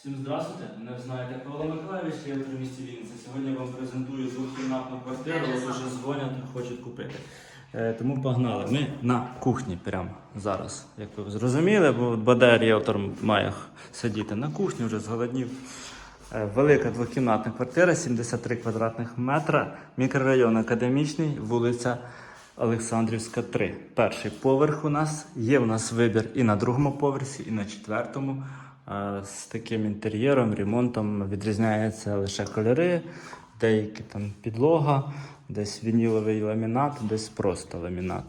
Всім здравствуйте. Мене знаєте Павло Миколаївич, я в місті Вінниця. Сьогодні вам презентую двохкімнатну квартиру, ось уже дзвонять, хочуть купити. Е, тому погнали. Ми на кухні прямо зараз. Як ви зрозуміли, бо Баде ріелтор має сидіти на кухні, вже зголоднів. Е, Велика двохкімнатна квартира, 73 квадратних метра, мікрорайон Академічний, вулиця Олександрівська, 3. Перший поверх у нас. Є у нас вибір і на другому поверсі, і на четвертому. З таким інтер'єром, ремонтом відрізняються лише кольори, деякі там підлога, десь вініловий ламінат, десь просто ламінат.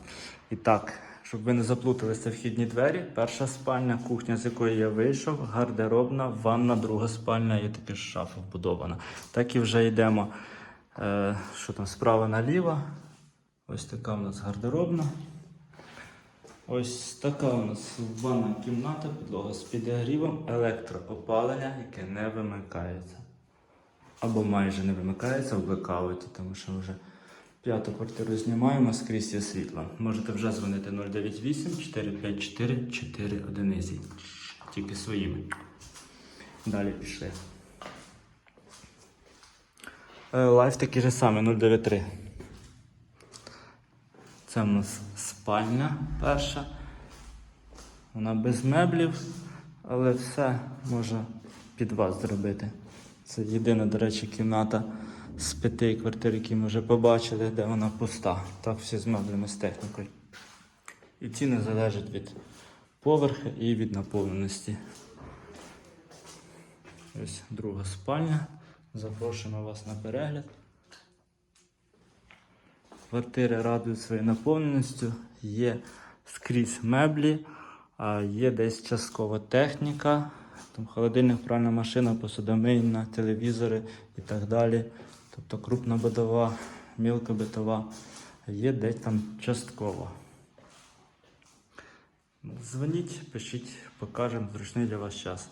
І так, щоб ви не заплуталися вхідні двері, перша спальня, кухня, з якої я вийшов, гардеробна, ванна, друга спальня, є таки шафа вбудована. Так і вже йдемо. Е, що там справа наліво. Ось така у нас гардеробна. Ось така у нас ванна кімната, підлога з підігрівом, електроопалення, яке не вимикається. Або майже не вимикається в блекауті, тому що вже п'яту квартиру знімаємо, скрізь є світло. Можете вже дзвонити 098 454 4 одиниці. Тільки своїми. Далі пішли. Е, Лайф такий же самий 093. Це в нас спальня перша. Вона без меблів, але все можна під вас зробити. Це єдина, до речі, кімната з п'яти квартир, які ми вже побачили, де вона пуста. Так всі з меблями, з технікою. І ціни залежать від поверху і від наповненості. Ось друга спальня. Запрошуємо вас на перегляд. Квартири радують своєю наповненістю, є скрізь меблі, є десь часткова техніка, там холодильник, пральна машина, посудомийна, телевізори і так далі. Тобто крупна мілка битова, є десь там частково. Дзвоніть, пишіть, покажемо зручний для вас час.